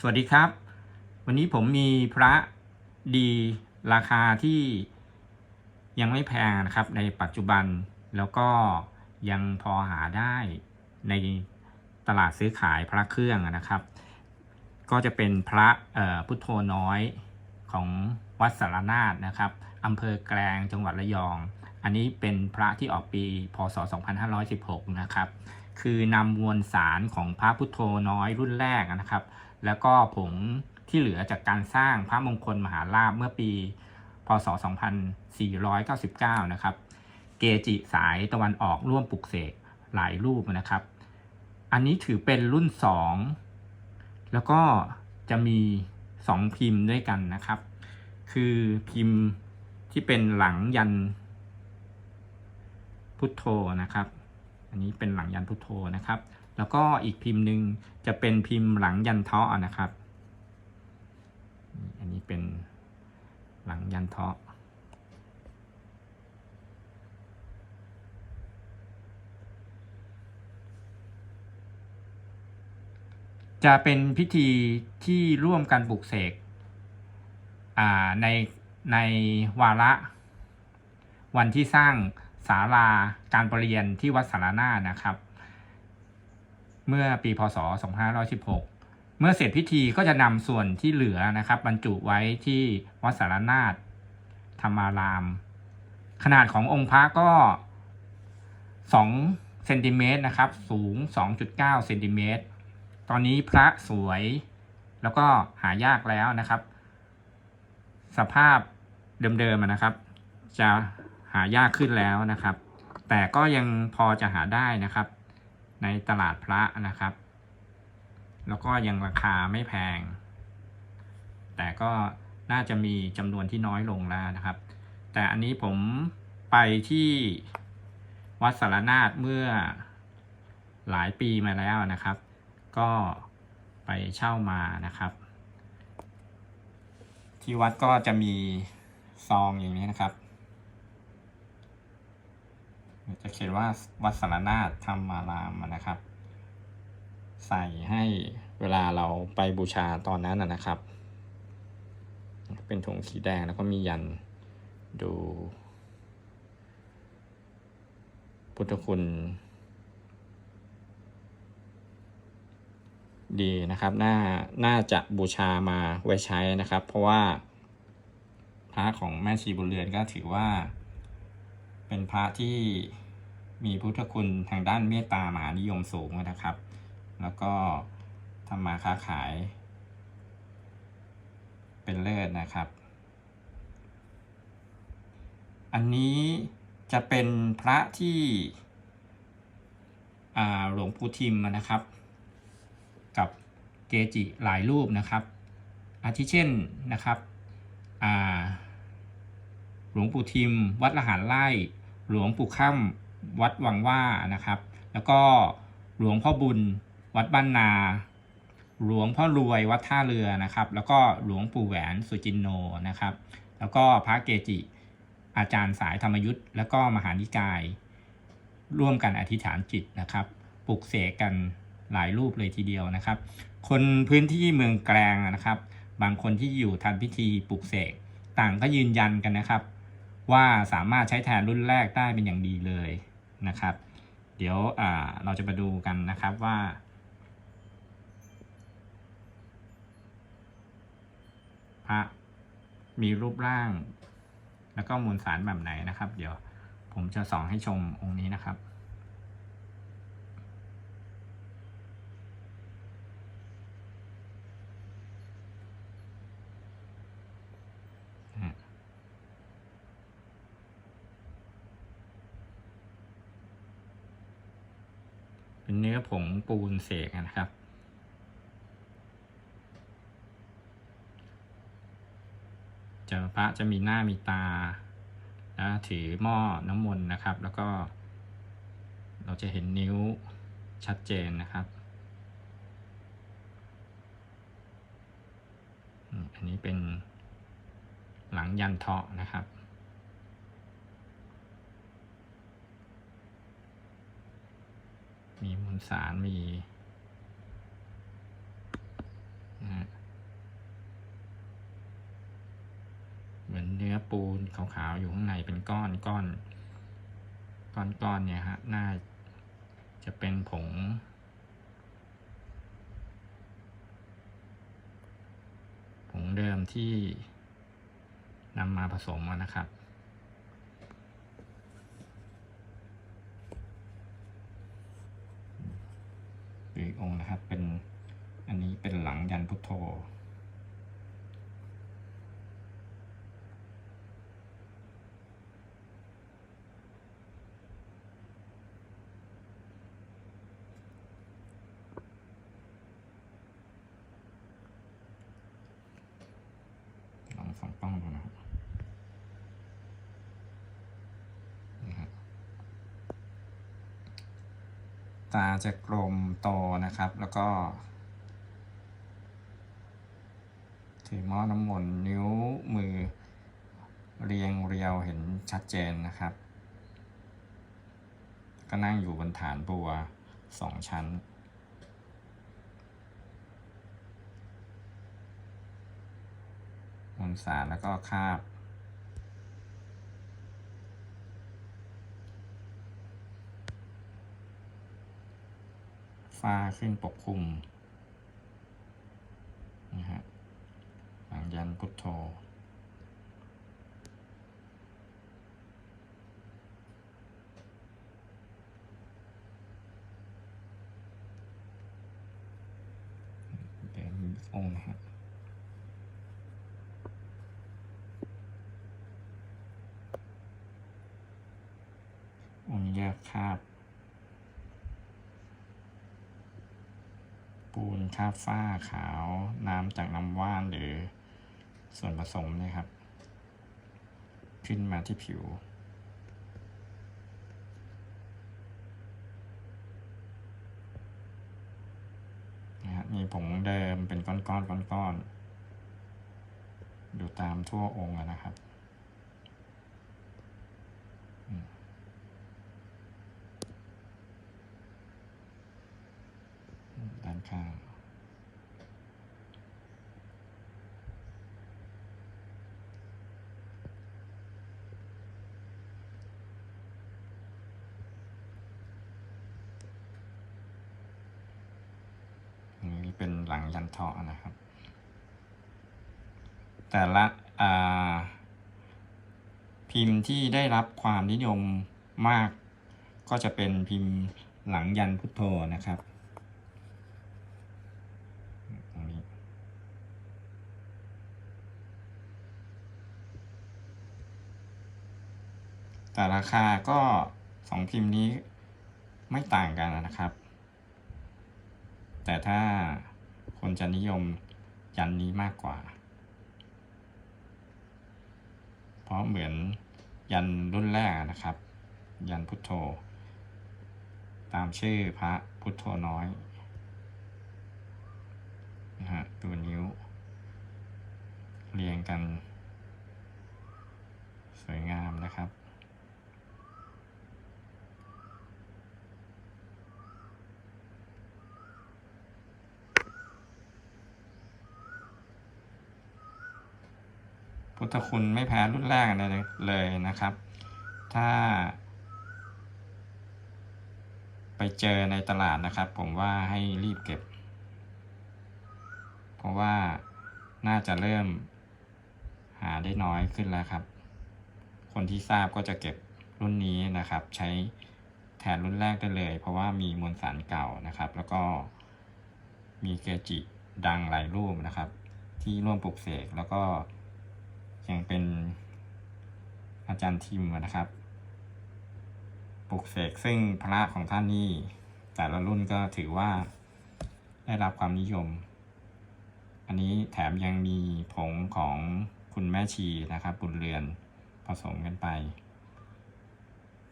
สวัสดีครับ วันนี้ผมมีพระดีราคาที่ยังไม่แพงนะครับ ในปัจจุบันแล้วก็ยังพอหาได้ในตลาดซื้อขายพระเครื่องนะครับ ก็จะเป็นพระพุทโธน้อยของวัดสารนาฏนะครับอำเภอแกลงจังหวัดระยอง อันนี้เป็นพระที่ออกปีพศ 2516 นะครับ คือนำมวลสารของพระพุทโธน้อยรุ่นแรกนะครับ แล้วก็ผงที่เหลือจากการสร้างพระมงคลมหาลาภเมื่อปี พศ 2499 นะครับ เกจิสายตะวันออกร่วมปลุกเสกหลายรูปนะครับ อันนี้ถือเป็นรุ่น 2 แล้วก็จะมี 2 พิมพ์ด้วยกันนะครับ คือพิมพ์ที่เป็นหลังยันพุทโธนะครับ อันนี้เป็นหลังยันพุทโธนะครับ แล้วก็อีกพิมพ์หนึ่งจะเป็นพิมพ์หลังยันเทาะนะครับ อันนี้เป็นหลังยันเทาะจะเป็นพิธีที่ร่วมกันปลุกเสกในในวาระ วันที่สร้างศาลาการประเรียนที่วัดสารนานะครับ เมื่อปีพศ 2516 เมื่อเสร็จพิธีก็จะนำส่วนที่เหลือนะครับบรรจุไว้ที่วัดสารนาถธรรมาราม ขนาดขององค์พระก็2เซนติเมตรนะครับสูง 2.9เซนติเมตรตอนนี้พระสวยแล้วก็หายากแล้วนะครับ สภาพเดิมๆนะครับ จะหายากขึ้นแล้วนะครับ แต่ก็ยังพอจะหาได้นะครับ ในตลาดพระนะครับ แล้วก็ยังราคาไม่แพง แต่ก็น่าจะมีจำนวนที่น้อยลงแล้วนะครับ แต่อันนี้ผมไปที่วัดสารนาถเมื่อหลายปีมาแล้วนะครับ ก็ไปเช่ามานะครับ ที่วัดก็จะมีซองอย่างนี้นะครับ จะเขียนว่าวัสรนาถธรรมารามนะครับ ใส่ให้เวลาเราไปบูชาตอนนั้นนะนะครับ เป็นถุงสีแดงแล้วก็มียันดู พุทธคุณ ดีนะครับ น่า น่าจะบูชามาไว้ใช้นะครับ เพราะว่าพระของแม่ชีบุญเรือนก็ถือว่า เป็นพระที่มีพุทธคุณทางด้านเมตตามหานิยมสูงนะครับ แล้วก็ทำมาค้าขาย เป็นเลิศนะครับ อันนี้จะเป็นพระที่หลวงปู่ทิมนะครับ กับเกจิหลายรูปนะครับ อาทิเช่นนะครับหลวงปู่ทิม วัดละหารไร่ หลวงปู่ค่ำวัดวังว่านะครับ แล้วก็หลวงพ่อบุญวัดบ้านนา หลวงพ่อรวยวัดท่าเรือนะครับ แล้วก็หลวงปู่แหวนสุจินโนนะครับ แล้วก็พระเกจิ อาจารย์สายธรรมยุทธ์แล้วก็มหานิกาย ร่วมกันอธิษฐานจิตนะครับปลุกเสกกันหลายรูปเลยทีเดียวนะครับ คนพื้นที่เมืองแกลงนะครับ บางคนที่อยู่ทันพิธีปลุกเสกต่างก็ยืนยันกันนะครับ ว่าสามารถใช้แทนรุ่นแรกได้เป็นอย่างดีเลยนะครับ เดี๋ยวเราจะมาดูกันนะครับว่าพระมีรูปร่าง แล้วก็มวลสารแบบไหนนะครับ เดี๋ยวผมจะสองให้ชมองค์นี้นะครับ เป็นเนื้อผงปูนเสกนะครับจอพระจะมีหน้ามีตาแล้วถือหม้อน้ำมนต์นะครับ แล้วก็ เราจะเห็นนิ้วชัดเจนนะครับ อันนี้เป็นหลังยันเทาะนะครับ สารมีเหมือนเนื้อปูนขาวๆอยู่ข้างในเป็นก้อนก้อน ก้อนก้อนเนี่ยฮะน่าจะเป็นผง ผงเดิมที่นำมาผสมนะครับ องค์นะครับ เป็นอันนี้เป็นหลังยันพุทโธ ลองส่องกล้องดูนะครับนี่ครับ ตาจะกลมโตนะครับ แล้วก็ถือหม้อน้ำมนต์นิ้วมือเรียงเรียวเห็นชัดเจนนะครับ ก็นั่งอยู่บนฐานบัวสองชั้นมวลสารแล้วก็คาบ ฟ้าขึ้นปกคลุมนะฮะหลังยันพุทโธองค์นะฮะองค์แยกคาบ ปูน คาบฝ้าขาวน้ำจากน้ำว่านหรือส่วนผสมเนี่ยครับ ขึ้นมาที่ผิวนะมีผงเดิมเป็นก้อนๆก้อนๆอยู่ตามทั่วองค์นะครับด้านข้าง เป็นหลังยันเทาะนะครับ แต่ละพิมพ์ที่ได้รับความนิยมมาก ก็จะเป็นพิมพ์หลังยันพุทโธนะครับแต่ราคาก็สองพิมพ์นี้ไม่ต่างกันนะครับ แต่ถ้า คนจะนิยมยันนี้มากกว่า เพราะเหมือนยันรุ่นแรกนะครับ ยันพุทโธ ตามชื่อพระพุทโธน้อยนะฮะตัวนิ้ว เรียงกัน สวยงามนะครับ พุทธคุณไม่แพ้รุ่นแรกเลยเลยนะครับ ถ้า ไปเจอในตลาดนะครับ ผมว่าให้รีบเก็บ เพราะว่าน่าจะเริ่มหาได้น้อยขึ้นแล้วครับ คนที่ทราบก็จะเก็บรุ่นนี้นะครับ ใช้แทนรุ่นแรกได้เลย เพราะว่ามีมวลสารเก่านะครับ แล้วก็มีเกจิดังหลายรูปนะครับ ที่ร่วมปลุกเสกแล้วก็ ยังเป็นอาจารย์ทิมนะครับปลุกเสกซึ่งพระของท่านนี่แต่ละรุ่นก็ถือว่าได้รับความนิยม อันนี้แถมยังมีผงของคุณแม่ชีนะครับบุญเรือนผสมกันไป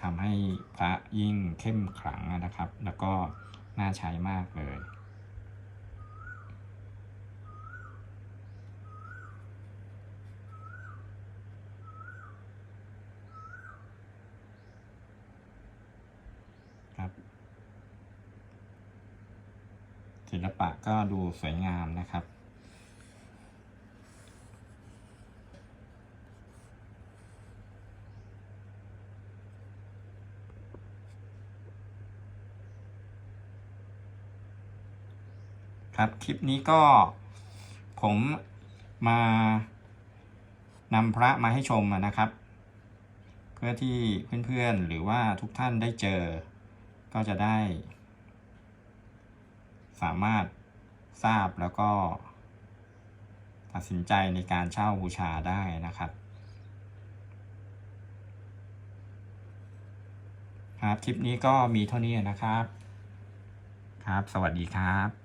ทำให้พระยิ่งเข้มขลังนะครับ แล้วก็น่าใช้มากเลย ศิลปะก็ดูสวยงามนะครับ ครับคลิปนี้ก็ผมมานำพระมาให้ชมนะครับ เพื่อที่เพื่อนๆหรือว่าทุกท่านได้เจอก็จะได้ สามารถทราบแล้วก็ตัดสินใจในการเช่าบูชาได้นะครับ ครับ คลิปนี้ก็มีเท่านี้นะครับ ครับ สวัสดีครับ